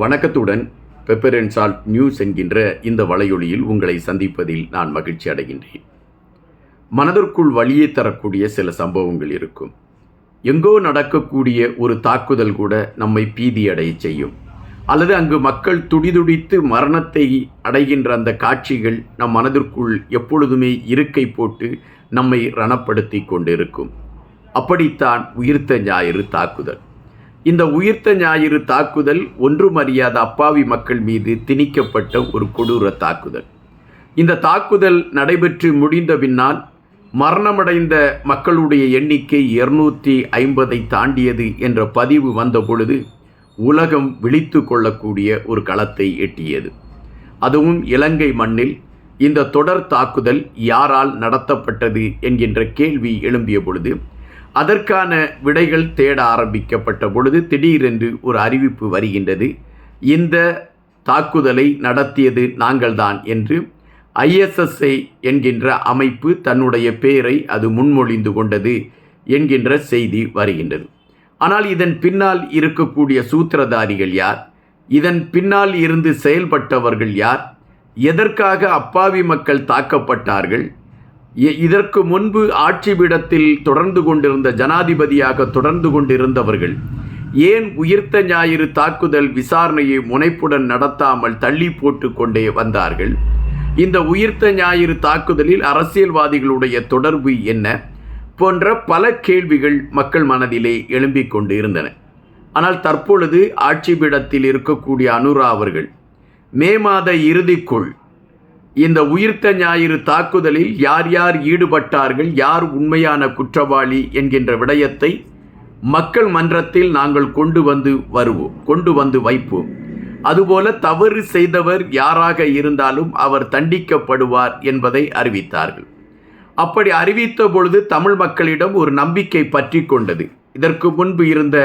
வணக்கத்துடன் pepper and salt news என்கின்ற இந்த வலையொலியில் உங்களை சந்திப்பதில் நான் மகிழ்ச்சி அடைகின்றேன். மனதிற்குள் வழியே தரக்கூடிய சில சம்பவங்கள் இருக்கும். எங்கோ நடக்கக்கூடிய ஒரு தாக்குதல் கூட நம்மை பீதியடைய செய்யும். அல்லது அங்கு மக்கள் துடிதுடித்து மரணத்தை அடைகின்ற அந்த காட்சிகள் நம் மனதிற்குள் எப்பொழுதுமே இருக்கை போட்டு நம்மை ரணப்படுத்தி கொண்டிருக்கும். அப்படித்தான் உயிர்த்த ஞாயிறு தாக்குதல். இந்த உயிர்த்த ஞாயிறு தாக்குதல் ஒன்றும் அறியாத அப்பாவி மக்கள் மீது திணிக்கப்பட்ட ஒரு கொடூர தாக்குதல். இந்த தாக்குதல் நடைபெற்று முடிந்த பின்னால் மரணமடைந்த மக்களுடைய எண்ணிக்கை இருநூற்றி ஐம்பதை தாண்டியது என்ற பதிவு வந்த பொழுது உலகம் விழித்து கொள்ளக்கூடிய ஒரு களத்தை எட்டியது. அதுவும் இலங்கை மண்ணில் இந்த தொடர் தாக்குதல் யாரால் நடத்தப்பட்டது என்கின்ற கேள்வி எழும்பிய பொழுது அதற்கான விடைகள் தேட ஆரம்பிக்கப்பட்ட பொழுது திடீரென்று ஒரு அறிவிப்பு வருகின்றது. இந்த தாக்குதலை நடத்தியது நாங்கள்தான் என்று ஐஎஸ்எஸ்ஐ என்கின்ற அமைப்பு தன்னுடைய பெயரை அது முன்மொழிந்து கொண்டது என்கின்ற செய்தி வருகின்றது. ஆனால் இதன் பின்னால் இருக்கக்கூடிய சூத்திரதாரிகள் யார்? இதன் பின்னால் இருந்து செயல்பட்டவர்கள் யார்? எதற்காக அப்பாவி மக்கள் தாக்கப்பட்டார்கள்? இதற்கு முன்பு ஆட்சி பீடத்தில் தொடர்ந்து கொண்டிருந்த ஜனாதிபதியாக தொடர்ந்து கொண்டிருந்தவர்கள் ஏன் உயிர்த்த ஞாயிறு தாக்குதல் விசாரணையை முனைப்புடன் நடத்தாமல் தள்ளி போட்டு கொண்டே வந்தார்கள்? இந்த உயிர்த்த ஞாயிறு தாக்குதலில் அரசியல்வாதிகளுடைய தொடர்பு என்ன? போன்ற பல கேள்விகள் மக்கள் மனதிலே எழும்பிக் கொண்டு இருந்தன ஆனால் தற்பொழுது ஆட்சி பீடத்தில் இருக்கக்கூடிய அனுரா அவர்கள் மே மாத இறுதிக்குள் இந்த உயிர்த்த ஞாயிறு தாக்குதலில் யார் யார் ஈடுபட்டார்கள் யார் உண்மையான குற்றவாளி என்கின்ற விடயத்தை மக்கள் மன்றத்தில் நாங்கள் கொண்டு வந்து வருவோம் கொண்டு வந்து வைப்போம். அதுபோல தவறு செய்தவர் யாராக இருந்தாலும் அவர் தண்டிக்கப்படுவார் என்பதை அறிவித்தார்கள். அப்படி அறிவித்த பொழுது தமிழ் மக்களிடம் ஒரு நம்பிக்கை பற்றி கொண்டது. இதற்கு முன்பு இருந்த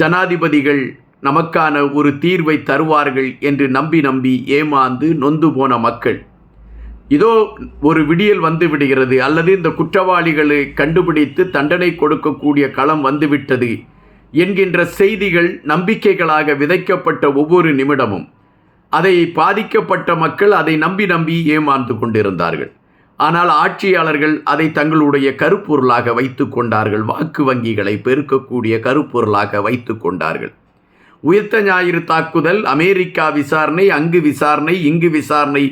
ஜனாதிபதிகள் நமக்கான ஒரு தீர்வை தருவார்கள் என்று நம்பி நம்பி ஏமாந்து நொந்து போன மக்கள் இதோ ஒரு விடியல் வந்து விடுகிறது. அல்லது இந்த குற்றவாளிகளை கண்டுபிடித்து தண்டனை கொடுக்கக்கூடிய களம் வந்துவிட்டது என்கின்ற செய்திகள் நம்பிக்கைகளாக விதைக்கப்பட்ட ஒவ்வொரு நிமிடமும். அதை பாதிக்கப்பட்ட மக்கள் அதை நம்பி நம்பி ஏமாந்து கொண்டிருந்தார்கள். ஆனால் ஆட்சியாளர்கள் அதை தங்களுடைய கருப்பொருளாக வைத்து கொண்டார்கள். வாக்கு வங்கிகளை பெருக்கக்கூடிய கருப்பொருளாக வைத்து கொண்டார்கள். உயிர்த்த ஞாயிறு தாக்குதல் அமெரிக்கா விசாரணை அங்கு விசாரணை இங்கு விசாரணை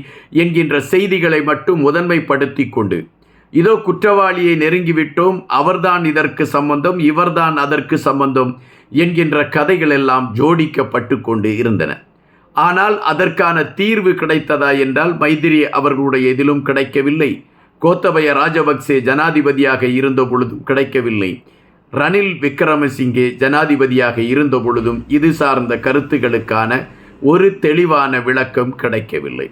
என்கின்ற செய்திகளை மட்டும் முதன்மைப்படுத்தி கொண்டு. இதோ குற்றவாளியை நெருங்கிவிட்டோம் அவர்தான் இதற்கு சம்பந்தம் இவர்தான் அதற்கு சம்பந்தம் என்கின்ற கதைகள் எல்லாம் ஜோடிக்கப்பட்டு கொண்டு இருந்தன. ஆனால் அதற்கான தீர்வு கிடைத்ததா என்றால் மைத்திரி அவர்களுடைய எதிலும் கிடைக்கவில்லை. கோத்தபய ராஜபக்சே ஜனாதிபதியாக இருந்த பொழுதும் கிடைக்கவில்லை. ரணில் விக்ரமசிங்கே ஜனாதிபதியாக இருந்த பொழுதும் இது சார்ந்த கருத்துகளுக்கான ஒரு தெளிவான விளக்கம் கிடைக்கவில்லை.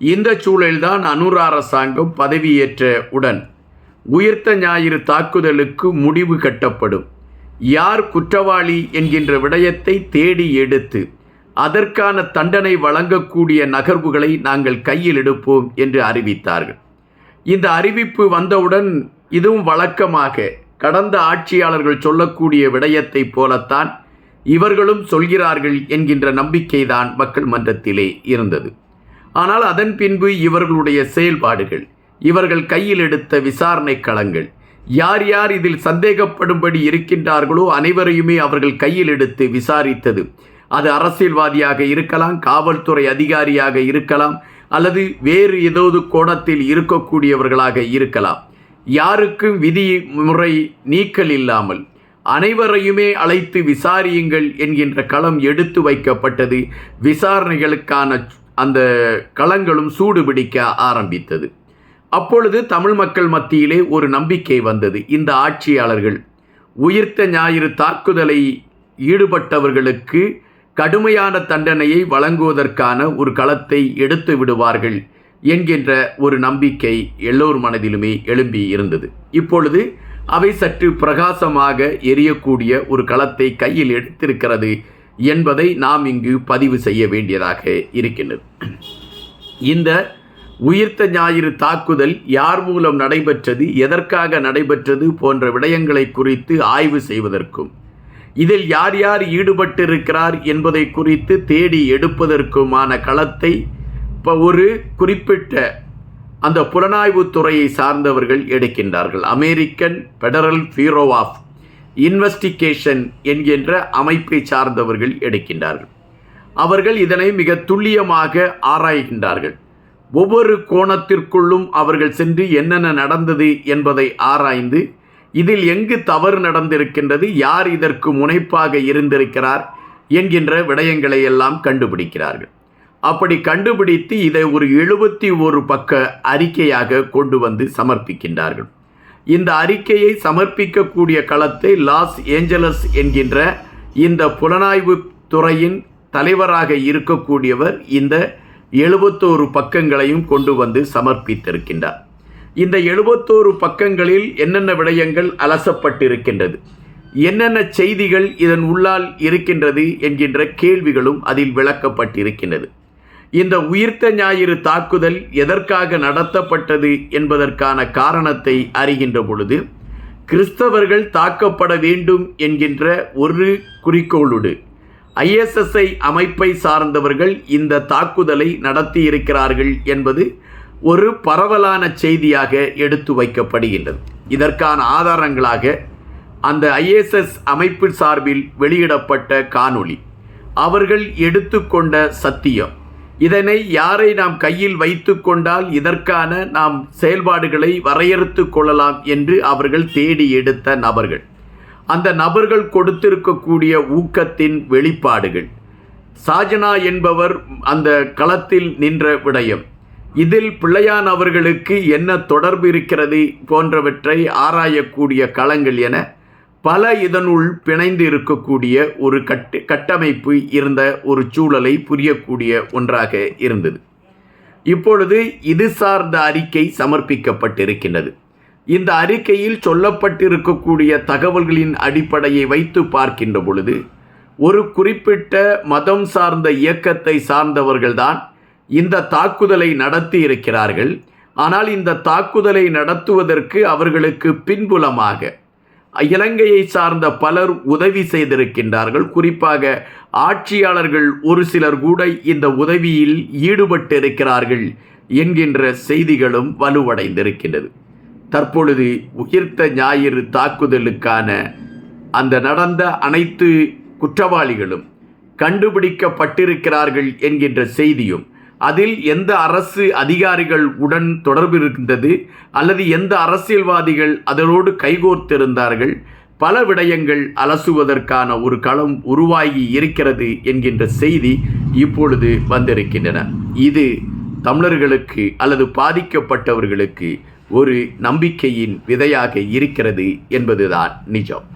இந்த சூழலில்தான் அனுரா அரசாங்கம் பதவியேற்ற உடன் உயிர்த்த ஞாயிறு தாக்குதலுக்கு முடிவு கட்டப்படும். யார் குற்றவாளி என்கின்ற விடயத்தை தேடி எடுத்து அதற்கான தண்டனை வழங்கக்கூடிய நகர்வுகளை நாங்கள் கையில் எடுப்போம் என்று அறிவித்தார்கள். இந்த அறிவிப்பு வந்தவுடன் இதுவும் வழக்கமாக கடந்த ஆட்சியாளர்கள் சொல்லக்கூடிய விடயத்தைப் போலத்தான் இவர்களும் சொல்கிறார்கள் என்கின்ற நம்பிக்கைதான் மக்கள் மன்றத்திலே இருந்தது. ஆனால் அதன் பின்பு இவர்களுடைய செயல்பாடுகள் இவர்கள் கையில் எடுத்த விசாரணை களங்கள் யார் யார் இதில் சந்தேகப்படும்படி இருக்கின்றார்களோ அனைவரையுமே அவர்கள் கையில் எடுத்து விசாரித்தது. அது அரசியல்வாதியாக இருக்கலாம் காவல்துறை அதிகாரியாக இருக்கலாம் அல்லது வேறு ஏதாவது கோணத்தில் இருக்கக்கூடியவர்களாக இருக்கலாம். யாருக்கும் விதி முறை நீக்கல் இல்லாமல் அனைவரையுமே அழைத்து விசாரியுங்கள் என்கின்ற களம் எடுத்து வைக்கப்பட்டது. விசாரணைகளுக்கான அந்த களங்களும் சூடுபிடிக்க ஆரம்பித்தது. அப்பொழுது தமிழ் மக்கள் மத்தியிலே ஒரு நம்பிக்கை வந்தது. இந்த ஆட்சியாளர்கள் உயிர்த்த ஞாயிறு தாக்குதலை ஈடுபட்டவர்களுக்கு கடுமையான தண்டனையை வழங்குவதற்கான ஒரு களத்தை எடுத்து விடுவார்கள். என்கின்ற ஒரு நம்பிக்கை எல்லோர் மனதிலுமே எழும்பி இருந்தது. இப்பொழுது அவை சற்று பிரகாசமாக எரியக்கூடிய ஒரு களத்தை கையில் எடுத்திருக்கிறது என்பதை நாம் இங்கு பதிவு செய்ய வேண்டியதாக இருக்கின்றது. இந்த உயிர்த்த ஞாயிறு தாக்குதல் யார் மூலம் நடைபெற்றது எதற்காக நடைபெற்றது போன்ற விடயங்களை குறித்து ஆய்வு செய்வதற்கும் இதில் யார் யார் ஈடுபட்டிருக்கிறார் என்பதை குறித்து தேடி எடுப்பதற்குமான களத்தை இப்போ ஒரு குறிப்பிட்ட அந்த புலனாய்வுத் துறையை சார்ந்தவர்கள் எடுக்கின்றார்கள். American federal bureau of investigation என்கின்ற அமைப்பை சார்ந்தவர்கள் எடுக்கின்றார்கள். அவர்கள் இதனை மிக துல்லியமாக ஆராய்கின்றார்கள். ஒவ்வொரு கோணத்திற்குள்ளும் அவர்கள் சென்று என்னென்ன நடந்தது என்பதை ஆராய்ந்து இதில் எங்கு தவறு நடந்திருக்கின்றது யார் இதற்கு முனைப்பாக இருந்திருக்கிறார் என்கின்ற விடயங்களை எல்லாம் கண்டுபிடிக்கிறார்கள். அப்படி கண்டுபிடித்து இதை ஒரு எழுபத்தி ஒரு பக்க அறிக்கையாக கொண்டு வந்து சமர்ப்பிக்கின்றார்கள். இந்த அறிக்கையை சமர்ப்பிக்கக்கூடிய களத்தை லாஸ் ஏஞ்சலஸ் என்கின்ற இந்த புலனாய்வு துறையின் தலைவராக இருக்கக்கூடியவர் இந்த எழுபத்தோரு பக்கங்களையும் கொண்டு வந்து சமர்ப்பித்திருக்கின்றார். இந்த எழுபத்தோரு பக்கங்களில் என்னென்ன விடயங்கள் அலசப்பட்டிருக்கின்றது? என்னென்ன செய்திகள் இதன் உள்ளால் இருக்கின்றது என்கின்ற கேள்விகளும் அதில் விளக்கப்பட்டிருக்கின்றது. இந்த உயிர்த்த ஞாயிறு தாக்குதல் எதற்காக நடத்தப்பட்டது என்பதற்கான காரணத்தை அறிகின்ற பொழுது கிறிஸ்தவர்கள் தாக்கப்பட வேண்டும் என்கின்ற ஒரு குறிக்கோளுடு ஐஎஸ்எஸ்ஐ அமைப்பை சார்ந்தவர்கள் இந்த தாக்குதலை நடத்தியிருக்கிறார்கள் என்பது ஒரு பரவலான செய்தியாக எடுத்து வைக்கப்படுகின்றது. இதற்கான ஆதாரங்களாக அந்த ஐஎஸ்எஸ் அமைப்பு சார்பில் வெளியிடப்பட்ட காணொளி. அவர்கள் எடுத்துக்கொண்ட சத்தியம். இதனை யாரை நாம் கையில் வைத்து கொண்டால் இதற்கான நாம் செயல்பாடுகளை வரையறுத்து கொள்ளலாம் என்று அவர்கள் தேடி எடுத்த நபர்கள். அந்த நபர்கள் கொடுத்திருக்கக்கூடிய ஊக்கத்தின் வெளிப்பாடுகள். சாஜனா என்பவர் அந்த களத்தில் நின்ற விடயம். இதில் பிள்ளையான் அவர்களுக்கு என்ன தொடர்பு இருக்கிறது போன்றவற்றை ஆராயக்கூடிய களங்கள் என பல இதனுள் பிணைந்து இருக்கக்கூடிய ஒரு கட்டு கட்டமைப்பு இருந்த ஒரு சூழலை புரியக்கூடிய ஒன்றாக இருந்தது. இப்பொழுது இது சார்ந்த அறிக்கை சமர்ப்பிக்கப்பட்டிருக்கின்றது. இந்த அறிக்கையில் சொல்லப்பட்டிருக்கக்கூடிய தகவல்களின் அடிப்படையை வைத்து பார்க்கின்ற பொழுது ஒரு குறிப்பிட்ட மதம் சார்ந்த இயக்கத்தை சார்ந்தவர்கள்தான் இந்த தாக்குதலை நடத்தி இருக்கிறார்கள். ஆனால் இந்த தாக்குதலை நடத்துவதற்கு அவர்களுக்கு பின்புலமாக இலங்கையை சார்ந்த பலர் உதவி செய்திருக்கின்றார்கள். குறிப்பாக ஆட்சியாளர்கள் ஒரு சிலர் கூட இந்த உதவியில் ஈடுபட்டிருக்கிறார்கள் என்கின்ற செய்திகளும் வலுவடைந்திருக்கின்றது. தற்பொழுது உயிர்த்த ஞாயிறு தாக்குதலுக்கான அந்த நடந்த அனைத்து குற்றவாளிகளும் கண்டுபிடிக்கப்பட்டிருக்கிறார்கள் என்கின்ற செய்தியும் அதில் எந்த அரசு அதிகாரிகள் உடன் தொடர்பு இருந்தது அல்லது எந்த அரசியல்வாதிகள் அதனோடு கைகோர்த்திருந்தார்கள்? பல விடயங்கள் அலசுவதற்கான ஒரு களம் உருவாகி இருக்கிறது என்கின்ற செய்தி இப்பொழுது வந்திருக்கின்றன. இது தமிழர்களுக்கு அல்லது பாதிக்கப்பட்டவர்களுக்கு ஒரு நம்பிக்கையின் விதையாக இருக்கிறது என்பதுதான் நிஜம்.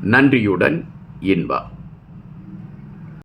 நன்றியுடன் இன்பா